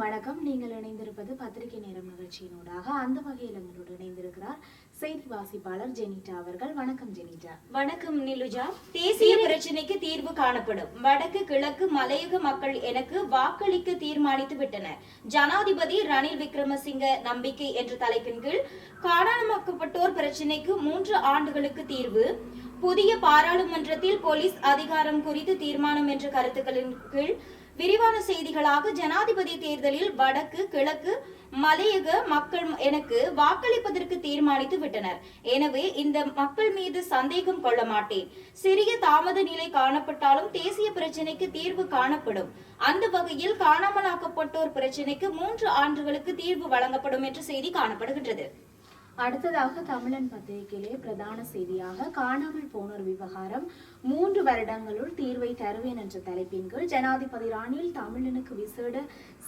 வணக்கம். நீங்கள் இணைந்திருப்பது பத்திரிகை நேரம் நிகழ்ச்சியினூடாக. அந்த வகையில் எங்களோடு இணைந்திருக்கிறார் செய்தி வாசிப்பாளர் ஜெனிட்டா அவர்கள். வணக்கம் ஜெனிட்டா. வணக்கம் நிலுஜா. தேசிய பிரச்சனைக்கு தீர்வு காணப்படும். வடக்கு கிழக்கு மலையக மக்கள் எனக்கு வாக்களிக்க தீர்மானித்து விட்டனர். ஜனாதிபதி ரணில் விக்ரமசிங்க நம்பிக்கை என்ற தலைப்பின் கீழ் காணாமலாக்கப்பட்டோர் பிரச்சனைக்கு மூன்று ஆண்டுகளுக்கு தீர்வு. புதிய பாராளுமன்றத்தில் போலீஸ் அதிகாரம் குறித்து தீர்மானம் என்ற கருத்துக்களின் கீழ் விரிவான செய்திகளாக ஜனாதிபதி தேர்தலில் வடக்கு கிழக்கு மலையக மக்கள் எனக்கு வாக்களிப்பதற்கு தீர்மானித்து விட்டனர். எனவே இந்த மக்கள் மீது சந்தேகம் கொள்ள மாட்டேன். சிறிய தாமத நிலை காணப்பட்டாலும் தேசிய பிரச்சினைக்கு தீர்வு காணப்படும். அந்த வகையில் காணாமலாக்கப்பட்டோர் பிரச்சினைக்கு மூன்று ஆண்டுகளுக்கு தீர்வு வழங்கப்படும் என்ற செய்தி காணப்படுகின்றது. அடுத்ததாக தமிழன் பத்திரிகையிலே பிரதான செய்தியாக காணாமல் போனோர் விவகாரம். மூன்று வருடங்களுள் தீர்வை தருவேன் என்ற தலைப்பின் கீழ் ஜனாதிபதி ராணியில் தமிழனுக்கு விசேட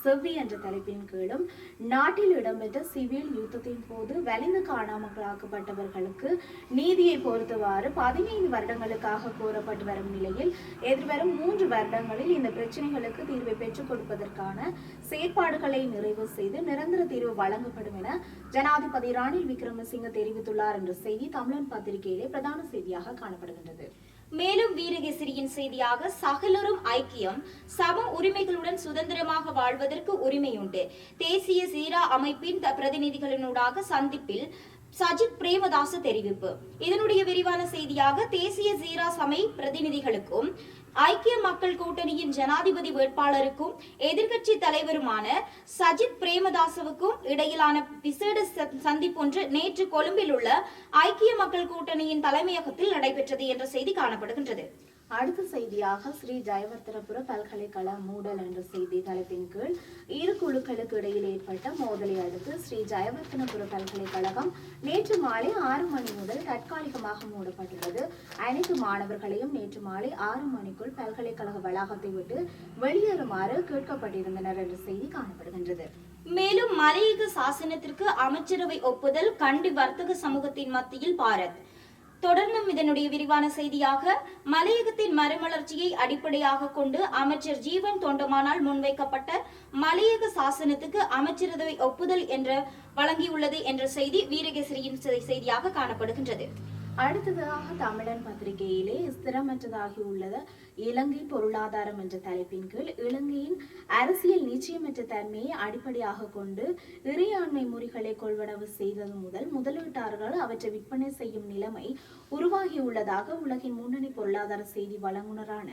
செவ்வி என்ற தலைப்பின் கீழும் நாட்டில் இடம்பெற்ற சிவில் யுத்தத்தின் போது வலிந்து காணாமலாக்கப்பட்டவர்களுக்கு நீதியை பொறுத்தவாறு பதினைந்து வருடங்களுக்காக கோரப்பட்டு வரும் நிலையில் எதிர்வரும் மூன்று வருடங்களில் இந்த பிரச்சனைகளுக்கு தீர்வை பெற்றுக் கொடுப்பதற்கான செயற்பாடுகளை நிறைவு செய்து நிரந்தர தீர்வு வழங்கப்படும் என ஜனாதிபதி ராணில் விக்ரமசிங்க தெரிவித்துள்ளார் என்ற செய்தி தமிழன் பத்திரிகையிலே பிரதான செய்தியாக காணப்படுகின்றது. மேலும் வீரகேசரியின் செய்தியாக சகலரும் ஐக்கியம் சம உரிமைகளுடன் சுதந்திரமாக வாழ்வதற்கு உரிமையுண்டு. தேசிய சீரா அமைப்பின் த- பிரதிநிதிகளினூடாக சந்திப்பில் சஜித் பிரேமதாச தெரிவிப்பு. இதனுடைய விரிவான செய்தியாக தேசிய சீரா சமை பிரதிநிதிகளுக்கும் ஐக்கிய மக்கள் கூட்டணியின் ஜனாதிபதி வேட்பாளருக்கும் எதிர்க்கட்சி தலைவருமான சஜித் பிரேமதாசவுக்கும் இடையிலான விசேட ச- சந்திப்பொன்று நேற்று கொழும்பில் உள்ள ஐக்கிய மக்கள் கூட்டணியின் தலைமையகத்தில் நடைபெற்றது என்ற செய்தி காணப்படுகின்றது. அடுத்த செய்தியாக ஸ்ரீ ஜெயவர்த்தனபுர பல்கலைக்கழக மூடல் என்ற செய்தி தலைப்பின் கீழ் இரு குழுக்களுக்கு இடையில் ஏற்பட்ட மோதலை அடுத்து ஸ்ரீ ஜெயவர்த்தனபுர பல்கலைக்கழகம் நேற்று மாலை ஆறு மணி முதல் தற்காலிகமாக மூடப்பட்டுள்ளது. அனைத்து மாணவர்களையும் நேற்று மாலை ஆறு மணிக்குள் பல்கலைக்கழக வளாகத்தை விட்டு வெளியேறுமாறு கேட்கப்பட்டிருந்தனர் என்ற செய்தி காணப்படுகின்றது. மேலும் மலையக சாசனத்திற்கு அமைச்சரவை ஒப்புதல் கண்டி வர்த்தக சமூகத்தின் மத்தியில் பாரத். தொடர்ந்தும் இதனுடைய விரிவான செய்தியாக மலையகத்தின் மறுமலர்ச்சியை அடிப்படையாக கொண்டு அமைச்சர் ஜீவன் தொண்டமானால் முன்வைக்கப்பட்ட மலையக சாசனத்துக்கு அமைச்சரவை ஒப்புதல் என்ற வழங்கியுள்ளது என்ற செய்தி வீரகேசரியின் செய்தியாக காணப்படுகின்றது. அடுத்ததாக தமிழன் பத்திரிகையிலே ஸ்திரமற்றதாகியுள்ளது. இலங்கை பொருளாதாரம் என்ற தலைப்பின் கீழ் இலங்கையின் அரசியல் நிச்சயமற்ற தன்மையை அடிப்படையாக கொண்டு இறையாண்மை முறைகளை கொள்வனவு செய்தது முதல் முதலீட்டாளர்கள் அவற்றை விற்பனை செய்யும் நிலைமை உருவாகியுள்ளதாக உலகின் முன்னணி பொருளாதார செய்தி வழங்குனரான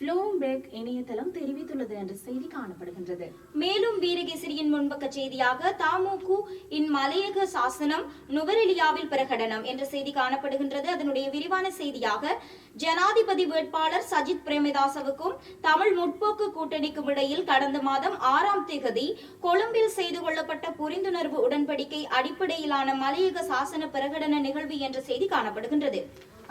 ப்ளூம்பெர்க் இணையதளம் தெரிவித்துள்ளது என்ற செய்தி காணப்படுகின்றது. மேலும் வீரகேசரியின் முன்பக்க செய்தியாக தாமுகு இன் மலையக சாசனம் நுவரெலியாவில் பிரகடனம் என்ற செய்தி காணப்படுகின்றது. அதனுடைய விரிவான செய்தியாக ஜனாதிபதி வேட்பாளர் சஜித் பிரேமதாசவுக்கும் தமிழ் முற்போக்கு கூட்டணிக்கும் இடையில் கடந்த மாதம் ஆறாம் தேதி கொழும்பில் செய்து கொள்ளப்பட்ட புரிந்துணர்வு உடன்படிக்கை அடிப்படையிலான மலையக சாசன பிரகடன நிகழ்வு என்ற செய்தி காணப்படுகின்றது.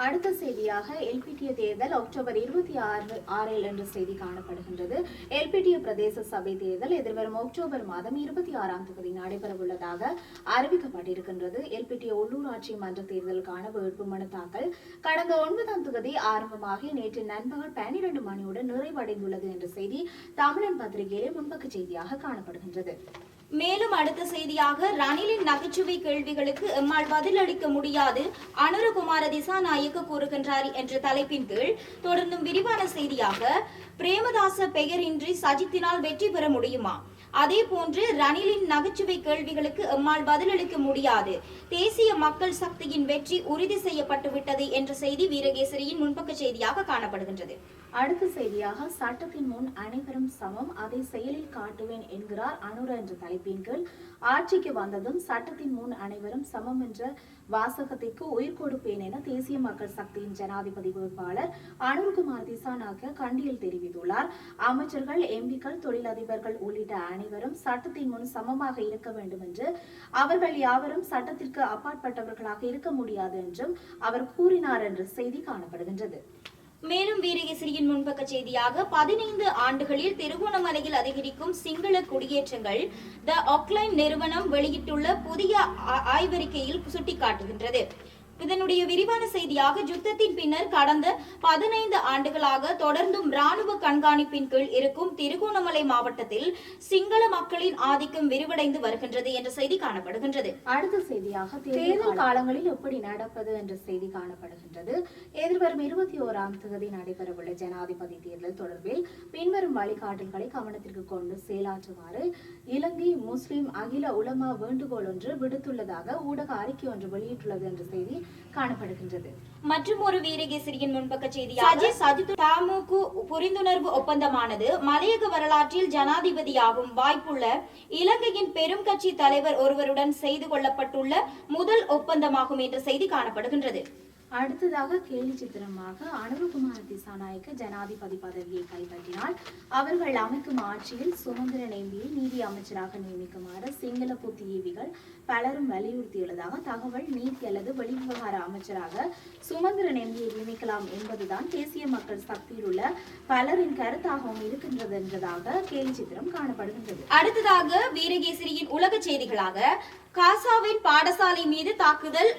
அடுத்த செய்தியாக எல்பிடிய தேர்தல் அக்டோபர் இருபத்தி ஆறு ஆறில் என்ற செய்தி காணப்படுகின்றது. எல்பிடிய பிரதேச சபை தேர்தல் எதிர்வரும் அக்டோபர் மாதம் இருபத்தி ஆறாம் தேதி நடைபெறவுள்ளதாக அறிவிக்கப்பட்டிருக்கின்றது. எல்பிடிய உள்ளூராட்சி மன்ற தேர்தலுக்கான வேட்புமனு தாக்கல் கடந்த ஒன்பதாம் தேதி ஆரம்பமாகி நேற்று நண்பகல் பன்னிரண்டு மணியுடன் நிறைவடைந்துள்ளது என்ற செய்தி தமிழன் பத்திரிகையிலே முன்பக்க செய்தியாக காணப்படுகின்றது. மேலும் அடுத்த செய்தியாக ரணிலின் நகைச்சுவை கேள்விகளுக்கு எம்மால் பதிலளிக்க முடியாது அனுரகுமார திசாநாயக்க கூறுகின்றார் என்ற தலைப்பின் கீழ் தொடர்ந்தும் விரிவான செய்தியாக பிரேமதாச பெயரின்றி சஜித்தினால் வெற்றி பெற முடியுமா? அதே போன்று ரணிலின் நகைச்சுவை கேள்விகளுக்கு எம்மால் பதிலளிக்க முடியாது. தேசிய மக்கள் சக்தியின் வெற்றி உறுதி செய்யப்பட்டு விட்டது என்ற செய்தி வீரகேசரியின் முன்பக்க செய்தியாக காணப்படுகின்றது. அடுத்த செய்தியாக சட்டத்தின் முன் அனைவரும் சமம் அதை செயலில் காட்டுவேன் என்கிறார் அனுர என்ற தலைப்பின் கீழ். ஆட்சிக்கு வந்ததும் சட்டத்தின் முன் அனைவரும் சமம் என்ற வாசகத்திற்கு உயிர் கொடுப்பேன் என தேசிய மக்கள் சக்தியின் ஜனாதிபதி வேட்பாளர் அனுர்குமார் திசாநாயக்க கண்டியில் தெரிவித்துள்ளார். அமைச்சர்கள் எம்பிக்கள் தொழிலதிபர்கள் உள்ளிட்ட அனைவரும் சட்டத்தின் முன் சமமாக இருக்க வேண்டும் என்று அவர்கள் யாவரும் சட்டத்திற்கு அப்பாற்பட்டவர்களாக இருக்க முடியாது என்றும் அவர் கூறினார் என்ற செய்தி காணப்படுகின்றது. மேலும் வீரகேசரியின் முன்பக்க செய்தியாக பதினைந்து ஆண்டுகளில் திருகோணமலையில் அதிகரிக்கும் சிங்கள குடியேற்றங்கள் த ஆக்லைன் நிறுவனம் வெளியிட்டுள்ள புதிய ஆ- ஆய்வறிக்கையில் சுட்டிக்காட்டுகின்றது. இதனுடைய விரிவான செய்தியாக யுத்தத்தின் பின்னர் கடந்த பதினைந்து ஆண்டுகளாக தொடர்ந்தும் ராணுவ கண்காணிப்பின் கீழ் இருக்கும் திருகோணமலை மாவட்டத்தில் சிங்கள மக்களின் ஆதிக்கம் விரிவடைந்து வருகின்றது என்ற செய்தி காணப்படுகின்றது. அடுத்த செய்தியாக தேர்தல் காலங்களில் எப்படி நடப்பது என்ற செய்தி காணப்படுகின்றது. எதிர்வரும் இருபத்தி ஓராம் தேதி நடைபெறவுள்ள ஜனாதிபதி தேர்தல் தொடர்பில் பின்வரும் வழிகாட்டல்களை கவனத்திற்கு கொண்டு செயலாற்றுமாறு இலங்கை முஸ்லிம் அகில உலமா வேண்டுகோள் ஒன்று விடுத்துள்ளதாக ஊடக அறிக்கை ஒன்று வெளியிட்டுள்ளது என்ற செய்தி காணப்படுகின்றது. மற்றும் ஒரு வீரகேசரியின் முன்பக்க செய்தியாக சஜித் தாமுகு புரிந்துணர்வு ஒப்பந்தமானது மலையக வரலாற்றில் ஜனாதிபதியாகும் வாய்ப்புள்ள இலங்கையின் பெரும் கட்சி தலைவர் ஒருவருடன் செய்து கொள்ளப்பட்டுள்ள முதல் ஒப்பந்தமாகும் என்ற செய்தி காணப்படுகின்றது. அடுத்ததாக கேலி சித்திரமாக அனுரகுமார திசாநாயக்க ஜனாதிபதி பதவியை கைப்பற்றினார். அவர்கள் அமைக்கும் ஆட்சியில் சுதந்திர நேம்பியை நீதி அமைச்சராக நியமிக்குமாறு சிங்கள புத்தியீவிகள் பலரும் வலியுறுத்தியுள்ளதாக தகவல் நீதி அல்லது வெளிவிவகார அமைச்சராக சுமந்திர நேம்பியை நியமிக்கலாம் என்பதுதான் தேசிய மக்கள் சக்தியில் உள்ள பலரின் கருத்தாகவும் இருக்கின்றது என்றதாக கேலி சித்திரம் காணப்படுகின்றது. அடுத்ததாக வீரகேசரியின் உலக செய்திகளாக காசாவின் பாடசாலை மீது தாக்குதல்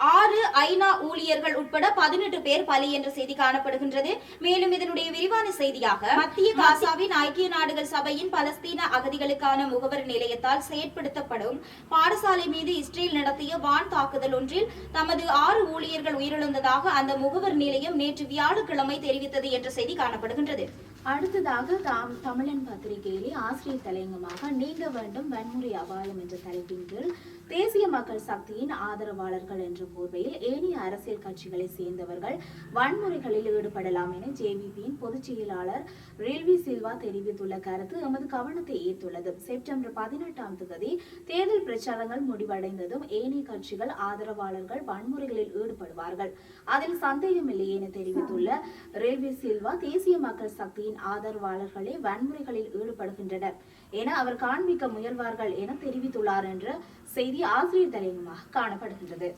ஆறு ஐநா ஊழியர்கள் உட்பட பதினெட்டு பேர் பலி என்ற செய்தி காணப்படுகின்றது. மேலும் இதனுடைய விரிவான செய்தியாக மத்திய காசாவின் ஐக்கிய நாடுகள் சபையின் பலஸ்தீன அகதிகளுக்கான முகவர் நிலையத்தால் செயற்படுத்தப்படும் பாடசாலை மீது இஸ்ரேல் நடத்திய வான் தாக்குதல் ஒன்றில் தமது ஆறு ஊழியர்கள் உயிரிழந்ததாக அந்த முகவர் நிலையம் நேற்று வியாழக்கிழமை தெரிவித்தது என்ற செய்தி காணப்படுகின்றது. அடுத்ததாக தாம் தமிழன் பத்திரிகையிலே ஆசிரியர் தலையங்கமாக நீங்க வேண்டும் வன்முறை அபாயம் என்ற தலைப்பின் கீழ் தேசிய மக்கள் சக்தியின் ஆதரவாளர்கள் என்ற போர்வையில் ஏனைய அரசியல் கட்சிகளை சேர்ந்தவர்கள் வன்முறைகளில் ஈடுபடலாம் என ஜேவிபியின் பொதுச் செயலாளர் ரில்வி சில்வா தெரிவித்துள்ள கருத்து எமது கவனத்தை ஈர்த்துள்ளது. செப்டம்பர் பதினெட்டாம் தேதி தேர்தல் பிரச்சாரங்கள் முடிவடைந்ததும் ஏனைய கட்சிகள் ஆதரவாளர்கள் வன்முறைகளில் ஈடுபடுவார்கள். அதில் சந்தேகமில்லை என தெரிவித்துள்ள ரேல்வே சில்வா தேசிய மக்கள் சக்தியின் ஆதரவாளர்களே வன்முறைகளில் ஈடுபடுகின்றனர் என அவர் காண்பிக்க முயல்வார்கள் என தெரிவித்துள்ளார் என்று செய்தி ஆசிரியர் தலையங்கமாக காணப்படுகின்றது.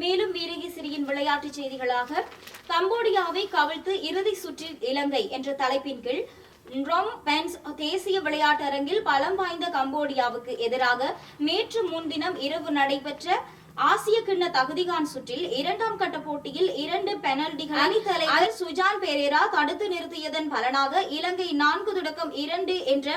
மேலும் வீரகேசரியின் விளையாட்டுச் செய்திகளாக கம்போடியாவை கவிழ்த்து இறுதி சுற்றில் இலங்கை என்ற தலைப்பின் கீழ் ரொம் பென்ஸ் தேசிய விளையாட்டரங்கில் பலம் வாய்ந்த கம்போடியாவுக்கு எதிராக நேற்று முன்தினம் இரவு நடைபெற்ற ஆசிய கிண்ண தகுதிகான் சுற்றில் இரண்டாம் கட்ட போட்டியில் இரண்டு பெனல்டிகள் அணி தலைவர் சுஜான் பெரேரா தடுத்து நிறுத்தியதன் பலனாக இலங்கை நான்கு தொடக்கம் இரண்டு என்ற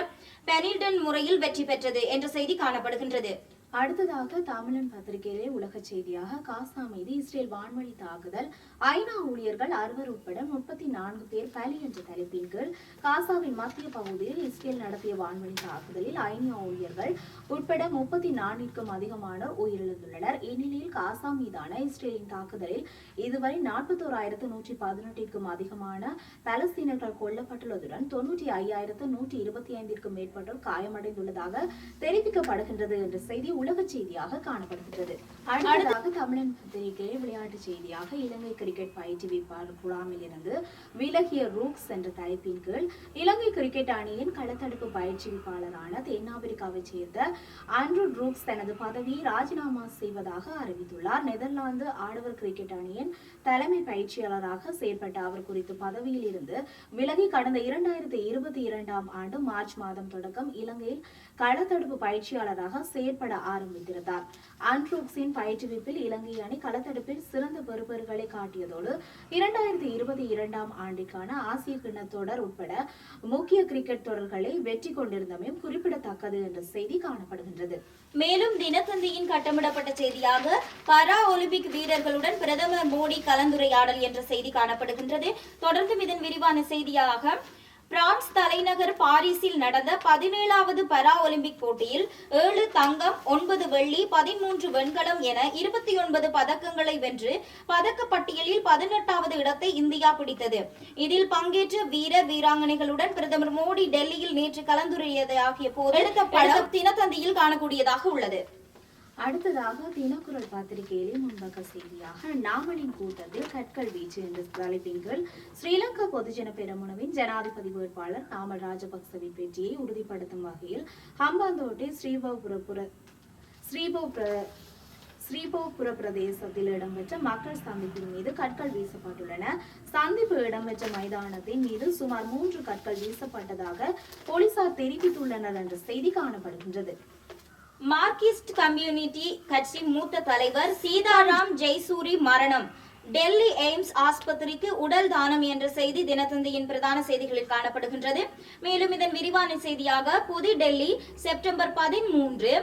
பெனில்டன் முறையில் வெற்றி பெற்றது என்ற செய்தி காணப்படுகின்றது. அடுத்ததாக தமிழன் பத்திரிகையிலே உலக செய்தியாக காசா மீது இஸ்ரேல் வான்வழி தாக்குதல் ஐநா ஊழியர்கள் அறுவர் உட்பட முப்பத்தி நான்கு பேர் பலி என்ற தலைப்பின் கீழ் காசாவின் மத்திய பகுதியில் இஸ்ரேல் நடத்திய வான்வழி தாக்குதலில் ஐநா ஊழியர்கள் உட்பட முப்பத்தி நான்கிற்கும் அதிகமானோர் உயிரிழந்துள்ளனர். இந்நிலையில் காசா மீதான இஸ்ரேலின் தாக்குதலில் இதுவரை நாற்பத்தோராயிரத்து நூற்றி பதினெட்டிற்கும் அதிகமான பலஸ்தீனர்கள் கொல்லப்பட்டுள்ளதுடன் தொன்னூற்றி ஐயாயிரத்து நூற்றி இருபத்தி ஐந்திற்கும் மேற்பட்டோர் காயமடைந்துள்ளதாக தெரிவிக்கப்படுகின்றது என்ற செய்தி உலக செய்தியாக காணப்படுகின்றது. அடுத்ததாக தமிழன் பத்திரிகை விளையாட்டு செய்தியாக இலங்கை கிரிக்கெட் பயிற்றுவிப்பாளர் குழாமில் இருந்து விலகிய ரூக்ஸ் என்ற தலைப்பின் கீழ் இலங்கை கிரிக்கெட் அணியின் களத்தடுப்பு பயிற்றுவிப்பாளரான தென்னாப்பிரிக்காவைச் சேர்ந்த ஆண்ட்ரூ ரூக்ஸ் தனது பதவியை ராஜினாமா செய்வதாக அறிவித்துள்ளார். நெதர்லாந்து ஆடவர் கிரிக்கெட் அணியின் தலைமை பயிற்சியாளராக செயற்பட்ட அவர் குறித்து பதவியில் இருந்து விலகி கடந்த இரண்டாயிரத்தி இருபத்தி இரண்டாம் ஆண்டு மார்ச் மாதம் தொடக்கம் இலங்கையில் களத்தடுப்பு பயிற்சியாளராக செயற்பட ஆரம்பித்திருந்தார் ஆண்ட்ரூக்ஸின் பயிற்றுவிப்பில் இலங்கை அணி களத்தடுப்பில் சிறந்த பெறுபர்களை காட்டியதோடு இரண்டாயிரத்தி இருபத்தி இரண்டாம் ஆண்டிற்கான ஆசிய கிண்ண தொடர் உட்பட முக்கிய கிரிக்கெட் தொடர்களை வெற்றி கொண்டிருந்தமையும் குறிப்பிடத்தக்கது என்ற செய்தி காணப்படுகின்றது. மேலும் தினத்தந்தியின் கட்டமிடப்பட்ட செய்தியாக பாரா ஒலிம்பிக் வீரர்களுடன் பிரதமர் மோடி கலந்துரையாடல் என்ற செய்தி காணப்படுகின்றது. தொடர்ந்தும் இதன் விரிவான செய்தியாக பிரான்ஸ் தலைநகர் பாரிஸில் நடந்த பதினேழாவது பரா ஒலிம்பிக் போட்டியில் ஏழு தங்கம் ஒன்பது வெள்ளி பதிமூன்று வெண்கலம் என இருபத்தி ஒன்பது பதக்கங்களை வென்று பதக்க பட்டியலில் பதினெட்டாவது இடத்தை இந்தியா பிடித்தது. இதில் பங்கேற்ற வீரர் வீராங்கனைகளுடன் பிரதமர் மோடி டெல்லியில் நேற்று கலந்துரையாடிய போது தினத்தந்தியில் காணக்கூடியதாக உள்ளது. அடுத்ததாக தினக்குரல் பத்திரிகையிலே முன்பக்க செய்தியாக நாமனின் கூட்டத்தில் கற்கள் வீச்சு என்ற தலைப்பின் கீழ் ஸ்ரீலங்கா பொதுஜன பெரமுனவின் ஜனாதிபதி வேட்பாளர் நாமல் ராஜபக்சவின் வெற்றியை உறுதிப்படுத்தும் வகையில் ஹம்பாந்தோட்டை ஸ்ரீபோபுரபுர ஸ்ரீபோபுர ஸ்ரீபோபுர பிரதேசத்தில் இடம்பெற்ற மக்கள் சந்திப்பின் மீது கற்கள் வீசப்பட்டுள்ளன. சந்திப்பு இடம்பெற்ற மைதானத்தின் மீது சுமார் மூன்று கற்கள் வீசப்பட்டதாக போலீசார் தெரிவித்துள்ளனர் என்ற செய்தி காணப்படுகின்றது. மார்க்சிஸ்ட் கம்யூனிட்டி கட்சி மூத்த தலைவர் சீதாராம் ஜெய்சூரி மரணம். டெல்லி எய்ம்ஸ் ஆஸ்பத்திரிக்கு உடல் தானம் என்ற செய்தி தினத்தந்தியின் பிரதான செய்திகளில் காணப்படுகின்றது. மேலும் இதன் விரிவான செய்தியாக புது டெல்லி செப்டம்பர் பதிமூன்று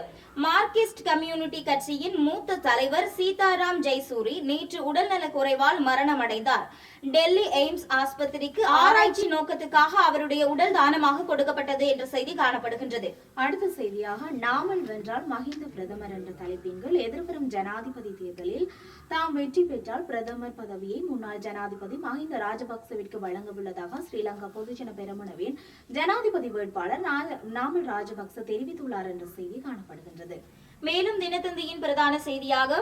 மார்க்சிஸ்ட் கம்யூனிட்டி கட்சியின் மூத்த தலைவர் சீதாராம் ஜெய்சூரி நேற்று உடல்நலக் குறைவால் மரணமடைந்தார். டெல்லி எய்ம்ஸ் ஆஸ்பத்திரிக்கு ஆராய்ச்சி நோக்கத்துக்காக அவருடைய உடல் தானமாக கொடுக்கப்பட்டது என்ற செய்தி காணப்படுகின்றது. அடுத்த செய்தியாக நாமல் வென்றால் மஹிந்த பிரதமர் என்ற தலைப்பின் கீழ் எதிர்வரும் ஜனாதிபதி தேர்தலில் தாம் வெற்றி பெற்றால் பிரதமர் பதவியை முன்னாள் ஜனாதிபதி மஹிந்த ராஜபக்சவிற்கு வழங்க உள்ளதாக ஸ்ரீலங்கா பொதுஜன பெருமனவின் ஜனாதிபதி வேட்பாளர் நாமல் ராஜபக்ச தெரிவித்துள்ளார் என்ற செய்தி காணப்படுகின்றது. மேலும் தினத்தந்தியின் பிரதான செய்தியாக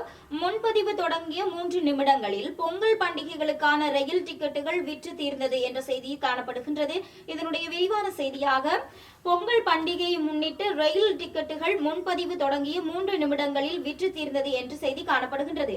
முன்பதிவு தொடங்கிய மூன்று நிமிடங்களில் பொங்கல் பண்டிகைகளுக்கான ரயில் டிக்கெட்டுகள் விற்று தீர்ந்தது என்ற செய்தி காணப்படுகின்றது. இதனுடைய விரிவான செய்தியாக பொங்கல் பண்டிகையை முன்னிட்டு ரயில் டிக்கெட்டுகள் முன்பதிவு தொடங்கிய மூன்று நிமிடங்களில் விற்று தீர்ந்தது என்று செய்தி காணப்படுகின்றது.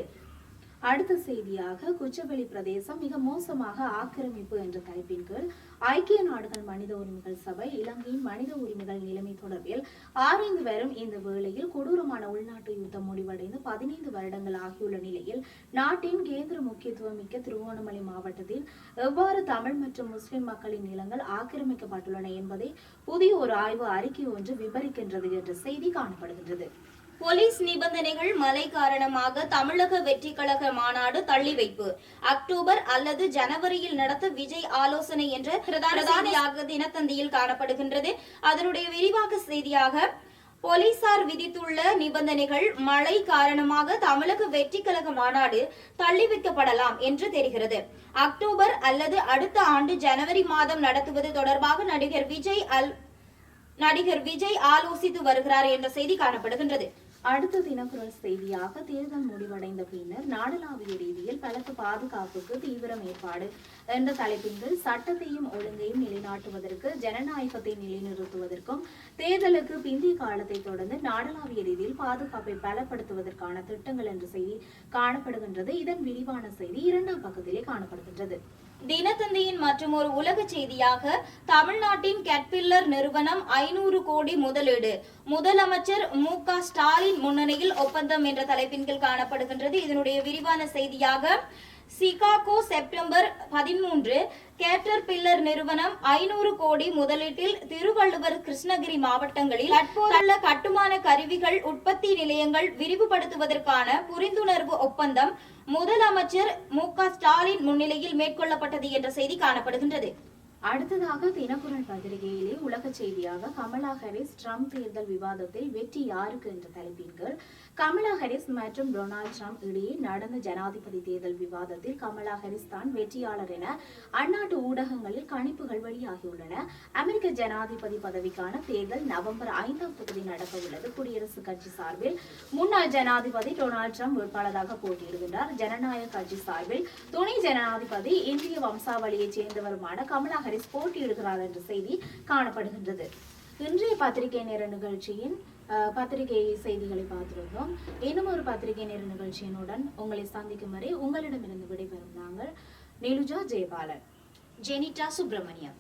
அடுத்த செய்தியாக குச்சவெளி பிரதேசம் மிக மோசமாக ஆக்கிரமிப்பு என்ற தலைப்பின் கீழ் ஐக்கிய நாடுகள் மனித உரிமைகள் சபை இலங்கையின் மனித உரிமைகள் நிலைமை தொடர்பில் ஆராய்ந்து வரும் இந்த வேளையில் கொடூரமான உள்நாட்டு யுத்தம் முடிவடைந்து பதினைந்து வருடங்கள் ஆகியுள்ள நிலையில் நாட்டின் கேந்திர முக்கியத்துவம் மிக்க திருவோணமலை மாவட்டத்தில் எவ்வாறு தமிழ் மற்றும் முஸ்லிம் மக்களின் நிலங்கள் ஆக்கிரமிக்கப்பட்டுள்ளன என்பதை புதிய ஒரு ஆய்வு அறிக்கை ஒன்று விபரிக்கின்றது என்ற செய்தி காணப்படுகின்றது. போலீஸ் நிபந்தனைகள் மழை காரணமாக தமிழக வெற்றி கழக மாநாடு தள்ளி வைப்பு. அக்டோபர் அல்லது ஜனவரியில் நடத்த விஜய் ஆலோசனை என்ற பிரதான தினத்தந்தியில் காணப்படுகின்றது. அதனுடைய விரிவாக செய்தியாக போலீசார் விதித்துள்ள நிபந்தனைகள் மழை காரணமாக தமிழக வெற்றி கழக மாநாடு தள்ளி வைக்கப்படலாம் என்று தெரிகிறது. அக்டோபர் அல்லது அடுத்த ஆண்டு ஜனவரி மாதம் நடத்துவது தொடர்பாக நடிகர் விஜய் அல் நடிகர் விஜய் ஆலோசித்து வருகிறார் என்ற செய்தி காணப்படுகின்றது. அடுத்த தினக்குரல் செய்தியாக தேர்தல் முடிவடைந்த பின்னர் நாடளாவிய ரீதியில் பலத்த பாதுகாப்புக்கு தீவிரம் ஏற்பாடு. என்ற தலைப்பின் கீழ் சட்டத்தையும் ஒழுங்கையும் நிலைநாட்டுவதற்கு ஜனநாயகத்தை நிலைநிறுத்துவதற்கும் தேர்தலுக்கு பிந்திய காலத்தை தொடர்ந்து நாடளாவிய ரீதியில் பாதுகாப்பை பலப்படுத்துவதற்கான திட்டங்கள் என்ற செய்தி காணப்படுகின்றது. இதன் விரிவான செய்தி இரண்டாம் பக்கத்திலே காணப்படுகின்றது. தினத்தந்தியின் மற்றும் ஒரு உலக செய்தியாக தமிழ்நாட்டின் கேட்பில்லர் நிறுவனம் ஐநூறு கோடி முதலீடு. முதலமைச்சர் மு க ஸ்டாலின் முன்னணியில் ஒப்பந்தம் என்ற தலைப்பின் கீழ் காணப்படுகின்றது. இதனுடைய விரிவான செய்தியாக சிகாகோ செப்டம்பர் பதிமூன்று கேட்டர் பில்லர் நிறுவனம் ஐநூறு கோடி முதலீட்டில் திருவள்ளுவர் கிருஷ்ணகிரி மாவட்டங்களில் தற்போதுள்ள கட்டுமான கருவிகள் உற்பத்தி நிலையங்கள் விரிவுபடுத்துவதற்கான புரிந்துணர்வு ஒப்பந்தம் முதலமைச்சர் மு ஸ்டாலின் முன்னிலையில் மேற்கொள்ளப்பட்டது என்ற செய்தி காணப்படுகின்றது. அடுத்ததாக தினக்குரல் பத்திரிகையிலே உலக செய்தியாக கமலா ஹாரிஸ் ட்ரம்ப் தேர்தல் விவாதத்தில் வெற்றி யாருக்கு என்ற தலைப்பின் கீழ் கமலா ஹாரிஸ் மற்றும் டொனால்ட் ட்ரம்ப் இடையே நடந்த ஜனாதிபதி தேர்தல் விவாதத்தில் கமலா ஹாரிஸ் தான் வெற்றியாளர் என அந்நாட்டு ஊடகங்களில் கணிப்புகள் வெளியாகியுள்ளன. அமெரிக்க ஜனாதிபதி பதவிக்கான தேர்தல் நவம்பர் ஐந்தாம் தொகுதி நடக்க உள்ளது. குடியரசுக் கட்சி சார்பில் முன்னாள் ஜனாதிபதி டொனால்ட் ட்ரம்ப் வேட்பாளராக போட்டியிடுகின்றார். ஜனநாயக கட்சி சார்பில் துணை ஜனாதிபதி இந்திய வம்சாவளியைச் சேர்ந்தவருமான கமலா ஹாரிஸ் ஹாரிஸ் போட்டியிடுகிறார் என்ற செய்தி காணப்படுகின்றது. இன்றைய பத்திரிகை நேர நிகழ்ச்சியின் பத்திரிகை செய்திகளை பார்த்திருந்தோம். இன்னும் ஒரு பத்திரிகை நேர நிகழ்ச்சியினுடன் உங்களை சந்திக்கும் வரை உங்களிடமிருந்து விடைபெறும் நாங்கள் நிலுஜா ஜெயபாலன். ஜெனிடா சுப்பிரமணியம்.